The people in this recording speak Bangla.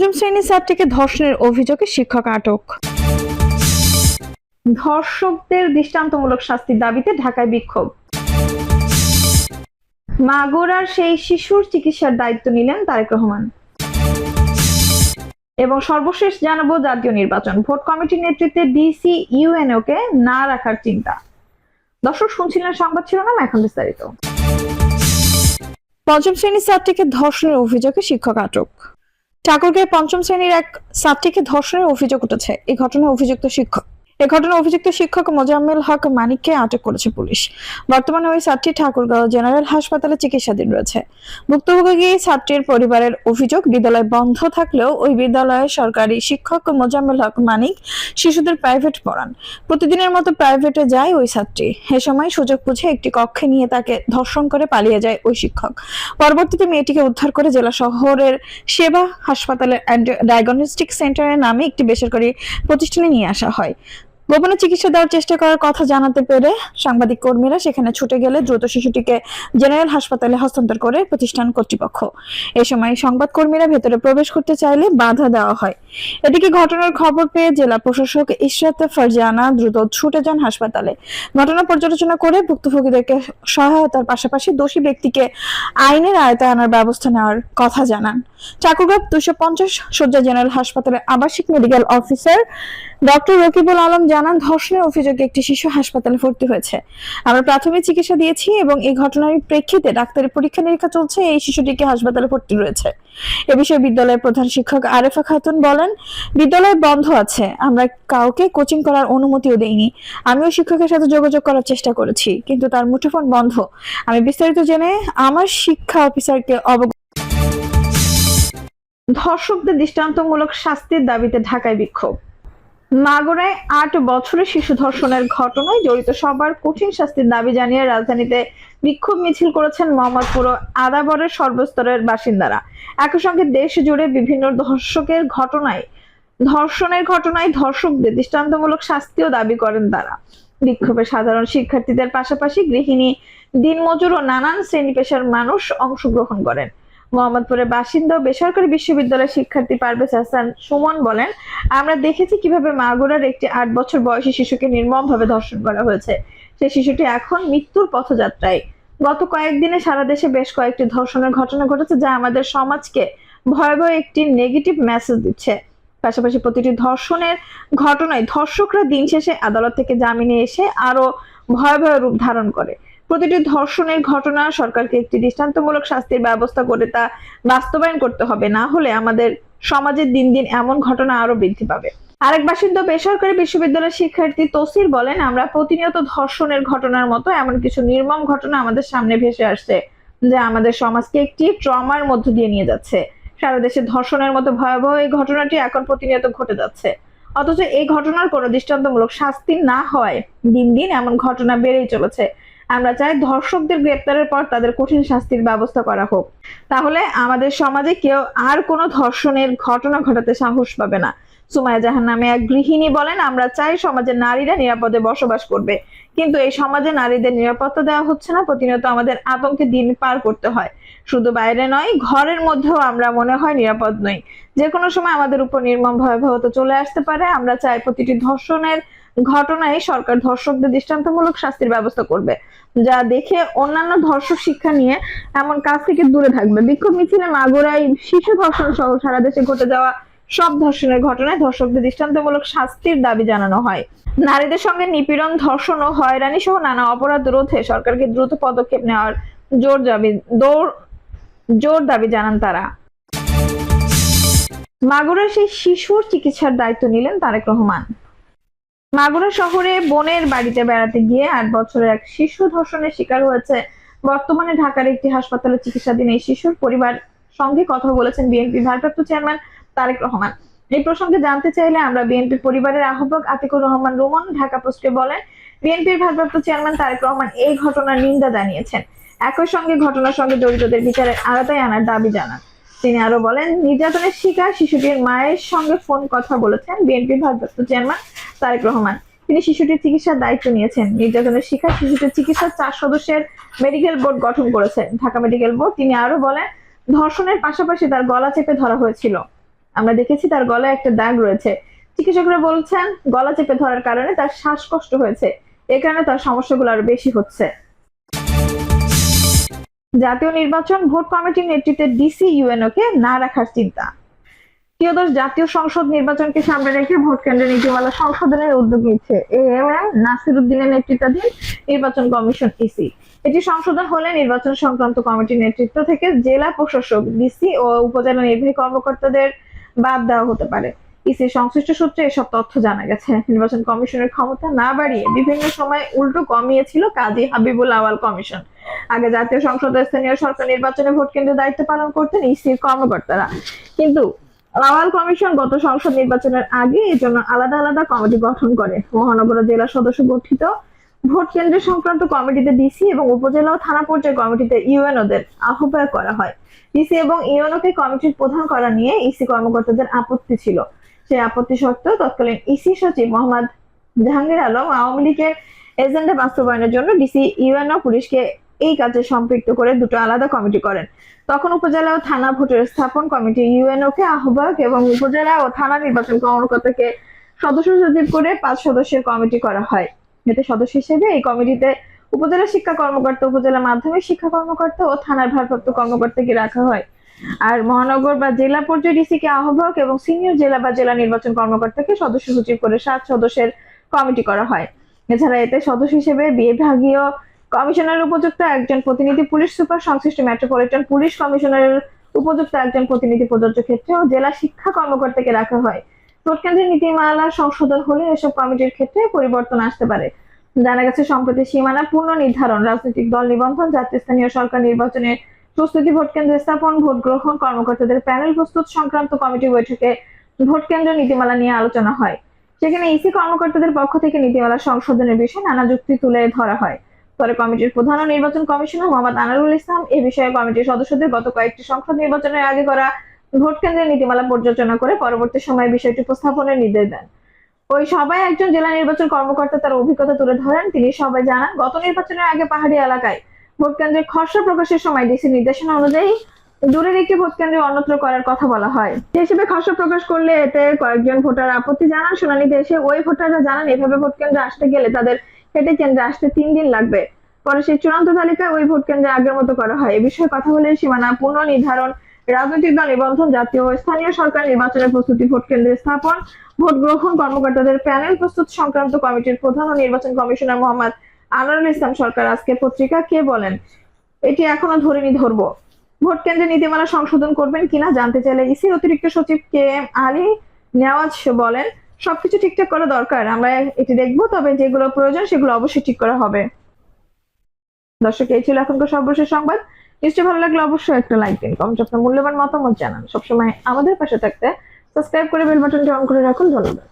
পঞ্চম শ্রেণির ছাত্রীকে ধর্ষণের অভিযোগে শিক্ষক আটক। ধর্ষকদের দৃষ্টান্তমূলক শাস্তির দাবিতে ঢাকায় বিক্ষোভ। মাগুরার সেই শিশুর চিকিৎসার দায়িত্ব নিলেন তারেক রহমান। এবং সর্বশেষ জানাব জাতীয় নির্বাচন। ভোট কমিটির নেতৃত্বে ডিসি ইউএনও কে না রাখার চিন্তা। দর্শক শুনছিলেন সংবাদ শিরোনাম এখন বিস্তারিত। পঞ্চম শ্রেণির ছাত্রীকে ধর্ষণের অভিযোগে শিক্ষক আটক। ঠাকুরগাঁয়ে পঞ্চম শ্রেণির এক ছাত্রীকে ধর্ষণের অভিযোগ উঠেছে। এই ঘটনায় অভিযুক্ত শিক্ষক এ ঘটনায় অভিযুক্ত শিক্ষক মোজাম্মেল হক মানিককে আটক করেছে পুলিশ। বর্তমানে ওই ছাত্রী ঠাকুরগাঁও জেনারেল হাসপাতালে চিকিৎসাধীন রয়েছে। ভুক্তভোগী ছাত্রীর পরিবারের অভিযোগ, বিদ্যালয় বন্ধ থাকলেও ওই বিদ্যালয়ে সরকারি শিক্ষক মোজাম্মেল হক মানিক শিশুদের প্রাইভেট পড়ান। প্রতিদিনের মতো প্রাইভেটে যায় ওই ছাত্রী। এ সময় সুযোগ বুঝে একটি কক্ষে নিয়ে তাকে ধর্ষণ করে পালিয়ে যায় ওই শিক্ষক। পরবর্তীতে মেয়েটিকে উদ্ধার করে জেলা শহরের সেবা হাসপাতালের ডায়াগনস্টিক সেন্টারের নামে একটি বেসরকারি প্রতিষ্ঠানে নিয়ে আসা হয়। গোপনে চিকিৎসা দেওয়ার চেষ্টা করার কথা জানাতে পেরে সাংবাদিক কর্মীরা সেখানে ছুটে গেলে দ্রুত শিশুটিকে জেনারেল হাসপাতালে হস্তান্তর করে প্রতিষ্ঠান কর্তৃপক্ষ। এ সময় সংবাদ কর্মীরা ভেতরে প্রবেশ করতে চাইলে বাধা দেওয়া হয়। এদিকে ঘটনার খবর পেয়ে জেলা প্রশাসক ইশরাত ফারজানা দ্রুত ছুটে যান হাসপাতালে। ঘটনা পর্যালোচনা করে ভুক্তভোগীদেরকে সহায়তার পাশাপাশি দোষী ব্যক্তিকে আইনের আয়তায় আনার ব্যবস্থা নেওয়ার কথা জানান। ঠাকুরগাঁও দুশো পঞ্চাশ শয্যা জেনারেল হাসপাতালের আবাসিক medical officer doctor Rakibul Alam জানান ধর্ষণের অভিযোগে একটি শিশু হাসপাতালে ভর্তি হয়েছে। আমরা প্রাথমিক চিকিৎসা দিয়েছি এবং এই ঘটনার প্রেক্ষিতে ডাক্তারি পরীক্ষা নিরীক্ষা চলছে, এই শিশুটিকে হাসপাতালে ভর্তি রয়েছে। এ বিষয়ে বিদ্যালয়ের প্রধান শিক্ষক আরেফা খাতুন বলেন, বিদ্যালয় বন্ধ আছে, আমরা কাউকে কোচিং করার অনুমতিও দেইনি। আমিও শিক্ষকের সাথে যোগাযোগ করার চেষ্টা করেছি, কিন্তু তার মুঠোফোন বন্ধ। আমি বিস্তারিত জেনে আমার শিক্ষা অফিসারকে অবগত ধর্ষকদের দৃষ্টান্তমূলক শাস্তির দাবিতে ঢাকায় বিক্ষোভ। মাগুরায় আট বছরের শিশু ধর্ষণের ঘটনায় জড়িত সবার কঠিন শাস্তির দাবি জানিয়ে রাজধানীতে বিক্ষোভ মিছিল করেছেন মোহাম্মদপুর ও আদাবরের সর্বস্তরের বাসিন্দারা। একই সঙ্গে দেশ জুড়ে বিভিন্ন ধর্ষকের ঘটনায়, ধর্ষণের ঘটনায় ধর্ষকদের দৃষ্টান্তমূলক শাস্তিও দাবি করেন তারা। বিক্ষোভে সাধারণ শিক্ষার্থীদের পাশাপাশি গৃহিণী, দিনমজুর ও নানান শ্রেণি পেশার মানুষ অংশগ্রহণ করেন। মোহাম্মদপুরের বাসিন্দা বেসরকারি বিশ্ববিদ্যালয়ের শিক্ষার্থী পারভেজ হাসান সুমন বলেন, আমরা দেখেছি কীভাবে মাগুরার একটি আট বছর বয়সী শিশুকে নির্মমভাবে ধর্ষণ করা হয়েছে। সেই শিশুটি এখন মৃত্যুর পথযাত্রায়। গত কয়েকদিনে সারা দেশে বেশ কয়েকটি ধর্ষণের ঘটনা ঘটেছে যা আমাদের সমাজকে ভয়াবহ একটি নেগেটিভ মেসেজ দিচ্ছে। পাশাপাশি প্রতিটি ধর্ষণের ঘটনায় ধর্ষকরা দিন শেষে আদালত থেকে জামিনে এসে আরও ভয়াবহ রূপ ধারণ করে। প্রতিটি ধর্ষণের ঘটনা সরকারকে একটি দৃষ্টান্তমূলক শাস্তির ব্যবস্থা করে তা বাস্তবায়ন করতে হবে। না হলে আমাদের সমাজে দিন দিন এমন ঘটনা আরও বৃদ্ধি পাবে। আরেক বাসিন্দা বেসরকারি বিশ্ববিদ্যালয়ের শিক্ষার্থী তসির বলেন, আমরা প্রতিনিয়ত ধর্ষণের ঘটনার মতো এমন কিছু নির্মম ঘটনা আমাদের সামনে ভেসে আসছে, যা আমাদের সমাজকে একটি ট্রমার মধ্য দিয়ে নিয়ে যাচ্ছে। সারা দেশে ধর্ষণের মতো ভয়াবহ এই ঘটনাটি এখন প্রতিনিয়ত ঘটে যাচ্ছে। অথচ এই ঘটনার কোনো দৃষ্টান্তমূলক শাস্তি না হওয়ায় দিন দিন এমন ঘটনা বেড়েই চলেছে। আমরা চাই ধর্ষকদের গ্রেপ্তারের পর তাদের কঠিন শাস্তির ব্যবস্থা করা হোক। তাহলে আমাদের সমাজে কেউ আর কোনো ধর্ষণের ঘটনা ঘটাতে সাহস পাবে না। সুমায়া জাহান নামে এক গৃহিণী বলেন, আমরা চাই সমাজের নারীরা নিরাপদে বসবাস করবে। কিন্তু এই সমাজে নারীদের নিরাপত্তা দেওয়া হচ্ছে না, প্রতিনিয়ত আমাদের আতঙ্কে দিন পার করতে হয়। শুধু বাইরে নয়, ঘরের মধ্যেও আমরা মনে হয় নিরাপদ নই। যে কোনো সময় আমাদের উপর নির্মম ভয়াবহতা চলে আসতে পারে। আমরা চাই প্রতিটি ধর্ষণের ঘটনায় সরকার ধর্ষকদের দৃষ্টান্তমূলক শাস্তির ব্যবস্থা করবে, যা দেখে অন্যান্য ধর্ষক শিক্ষা নিয়ে এমন কাজ থেকে দূরে থাকবে। বিক্ষোভ মিছিলে মাগুরায় শিশু ধর্ষণ সহ সারা দেশে ঘটে যাওয়া সব ধর্ষণের ঘটনায় ধর্ষকদের দৃষ্টান্তমূলক শাস্তির দাবি জানানো হয়। নারীদের সঙ্গে নিপীড়ন, ধর্ষণ ও হয়রানি সহ নানা অপরাধ রোধে সরকারকে দ্রুত পদক্ষেপ নেওয়ার জোর দাবি জোর দাবি জানান তারা। মাগুরার সেই শিশুর চিকিৎসার দায়িত্ব নিলেন তারেক রহমান। মাগুরা শহরে বোনের বাড়িতে বেড়াতে গিয়ে আট বছরের এক শিশু ধর্ষণের শিকার হয়েছে। বর্তমানে ঢাকার একটি হাসপাতালে চিকিৎসাধীন এই শিশুর পরিবার সঙ্গে কথা বলেছেন বিএনপি ভারপ্রাপ্ত চেয়ারম্যান তারেক রহমান। এই প্রসঙ্গে জানতে চাইলে আমরা বিএনপি পরিবারের আহ্বায়ক আতিকুর রহমান রুমন ঢাকা পোস্টে বলেন, বিএনপির ভারপ্রাপ্ত চেয়ারম্যান তারেক রহমান এই ঘটনার নিন্দা জানিয়েছেন। একই সঙ্গে ঘটনার সঙ্গে জড়িতদের বিচারের আওতায় আনার দাবি জানান। তিনি আরও বলেন, নির্যাতনের শিকার শিশুটির মায়ের সঙ্গে ফোন কথা বলেছেন বিএনপির ভারপ্রাপ্ত চেয়ারম্যান তারেক রহমান। তিনি শিশুটির চিকিৎসার দায়িত্ব নিয়েছেন। নির্যাতনের শিকার শিশুটির চিকিৎসার চার সদস্যের মেডিকেল বোর্ড গঠন করেছেন। ঢাকা মেডিকেল বোর্ড, তিনি আরও বলেন, ধর্ষণের পাশাপাশি তার গলা চেপে ধরা হয়েছিল। আমরা দেখেছি তার গলায় একটা দাগ রয়েছে। চিকিৎসকরা বলছেন, গলা চেপে ধরার কারণে তার শ্বাসকষ্ট হয়েছে। এ কারণে তার সমস্যাগুলো আরও বেশি হচ্ছে। জাতীয় নির্বাচন ভোট কমিটির নেতৃত্বে ডিসি ইউএনও কে না রাখার চিন্তা। ত্রয়োদশ জাতীয় সংসদ নির্বাচনকে সামনে রেখে ভোট কেন্দ্রে নীতিমালা সংশোধনের উদ্যোগ নিচ্ছে নাসির উদ্দিনের নেতৃত্বাধীন নির্বাচন কমিশন ইসি এটি সংশোধন হলে নির্বাচন সংক্রান্ত কমিটির নেতৃত্ব থেকে জেলা প্রশাসক, ডিসি ও উপজেলা নির্বাহী কর্মকর্তাদের বাদ দেওয়া হতে পারে। ইসি সংশ্লিষ্ট সূত্রে এসব তথ্য জানা গেছে। নির্বাচন কমিশনের ক্ষমতা না বাড়িয়ে বিভিন্ন সময় উল্টো কমিয়েছিল কাজী হাবিবুল আওয়াল কমিশন। আগে জাতীয় সংসদের স্থানীয় সরকার নির্বাচনে ভোট কেন্দ্রে দায়িত্ব পালন করতেন ইসির কর্মকর্তারা। কিন্তু আওয়াল কমিশন গত সংসদ নির্বাচনের আগে আলাদা আলাদা কমিটি গঠন করে। মহানগর জেলা সদস্য গঠিত ভোট সংক্রান্ত কমিটিতে ডিসি এবং উপজেলা ও থানা কমিটিতে ইউএনওদের আহ্বায়ক করা হয়। ডিসি এবং ইউএনওকে কমিটির প্রধান করা নিয়ে ইসি কর্মকর্তাদের আপত্তি ছিল। সেই আপত্তি সত্ত্বেও তৎকালীন ইসি সচিব মোহাম্মদ জাহাঙ্গীর আলম আওয়ামী লীগের এজেন্ডা বাস্তবায়নের জন্য ডিসি ইউএনও পুলিশকে এই কাজে সম্পৃক্ত করে দুটো আলাদা কমিটি করেন। তখন উপজেলা ও থানা ভোটের স্থাপন কমিটি ইউএনও কে আহ্বায়ক এবং উপজেলা ও থানা নির্বাচন কর্মকর্তাকে সদস্য সচিব করে পাঁচ সদস্যের কমিটি করা হয়। এতে সদস্য হিসেবে এই কমিটিতে উপজেলা শিক্ষা কর্মকর্তা, উপজেলা মাধ্যমিক শিক্ষা কর্মকর্তা ও থানার ভারপ্রাপ্ত কর্মকর্তাকে রাখা হয়। আর মহানগর বা জেলা পর্যায়ে ডিসি কে আহ্বায়ক এবং সিনিয়র জেলা বা জেলা নির্বাচন কর্মকর্তাকে সদস্য সচিব করে সাত সদস্যের কমিটি করা হয়। এছাড়া এতে সদস্য হিসেবে বিভাগীয় কমিশনারের উপযুক্ত একজন প্রতিনিধি পুলিশ সুপার সংশ্লিষ্ট মেট্রোপলিটন পুলিশ কমিশনারের উপযুক্ত একজন প্রতিনিধি প্রযোজ্য ক্ষেত্রে ও জেলা শিক্ষা কর্মকর্তাকে রাখা হয়। ভোট কেন্দ্রের নীতিমালা সংশোধন হলে এসব কমিটির ক্ষেত্রে পরিবর্তন আসতে পারে। জানা গেছে, সম্প্রতি সীমানা পূর্ণ নির্ধারণ, রাজনৈতিক দল নিবন্ধন, জাতীয় স্থানীয় সরকার নির্বাচনের প্রস্তুতি ভোট কেন্দ্র স্থাপন, ভোট গ্রহণ, কর্মকর্তাদের প্যানেল প্রস্তুত সংক্রান্ত কমিটি বৈঠকে ভোট কেন্দ্র নীতিমালা নিয়ে আলোচনা হয়। সেখানে ইসি কর্মকর্তাদের পক্ষ থেকে নীতিমালা সংশোধনের বিষয়ে নানা যুক্তি তুলে ধরা হয়। পরে কমিটির প্রধান নির্বাচন কমিশনার মোহাম্মদ আনারুল ইসলাম। এ বিষয়ে কমিটির সদস্যদের গত কয়েকটি সংসদ নির্বাচনের আগে করা ভোট কেন্দ্রের নীতিমালা পর্যালোচনা করে পরবর্তী সময়ে বিষয়টি উপস্থাপনের নির্দেশ দেন। ওই সভায় একজন জেলা নির্বাচন কর্মকর্তা তার অভিজ্ঞতা তুলে ধরেন। তিনি সবাই জানান, গত নির্বাচনের আগে পাহাড়ি এলাকায় ভোট কেন্দ্রের খসড়া প্রকাশের সময় ডিসি নির্দেশনা অনুযায়ী দূরের একটি ভোট কেন্দ্রে অন্যত্র করার কথা বলা হয়। সেই হিসেবে খসড়া প্রকাশ করলে এতে কয়েকজন ভোটার আপত্তি জানান। শুনানিতে এসে ওই ভোটাররা জানান, এভাবে ভোট কেন্দ্রে আসতে গেলে তাদের হেঁটে কেন্দ্রে আসতে তিন দিন লাগবে। পরে সেই চূড়ান্ত তালিকায় ওই ভোট কেন্দ্রে আগের মতো করা হয়। এ বিষয়ে কথা বলে সীমানা পুনঃ নির্ধারণ রাজনৈতিক দল নিবন্ধন জাতীয় ও স্থানীয় সরকার নির্বাচনের প্রস্তুতি ভোট কেন্দ্রে স্থাপন, ভোট গ্রহণ কর্মকর্তাদের প্যানেল প্রস্তুত সংক্রান্ত কমিটির প্রধান ও নির্বাচন কমিশনার মোহাম্মদ আনোয়ারুল ইসলাম সরকার আজকে পত্রিকা কে বলেন? এটি এখনও ধরিনি ধরবো। ভোট কেন্দ্রে নীতিমালা সংশোধন করবেন কিনা জানতে চাইলে ইসি অতিরিক্ত সচিব কে এম আলী নেওয়াজ বলেন সবকিছু ঠিকঠাক করা দরকার। আমরা এটি দেখব, তবে যেগুলো প্রয়োজন সেগুলো অবশ্যই ঠিক করা হবে। দর্শক, এই ছিল এখনকার সর্বশেষ সংবাদ। নিশ্চয়ই ভালো লাগলে অবশ্যই একটা লাইক দিন, কমেন্ট আপনার মূল্যবান মতামত জানান। সবসময় আমাদের পাশে থাকতে সাবস্ক্রাইব করে বেল বাটনটি অন করে রাখুন। ধন্যবাদ।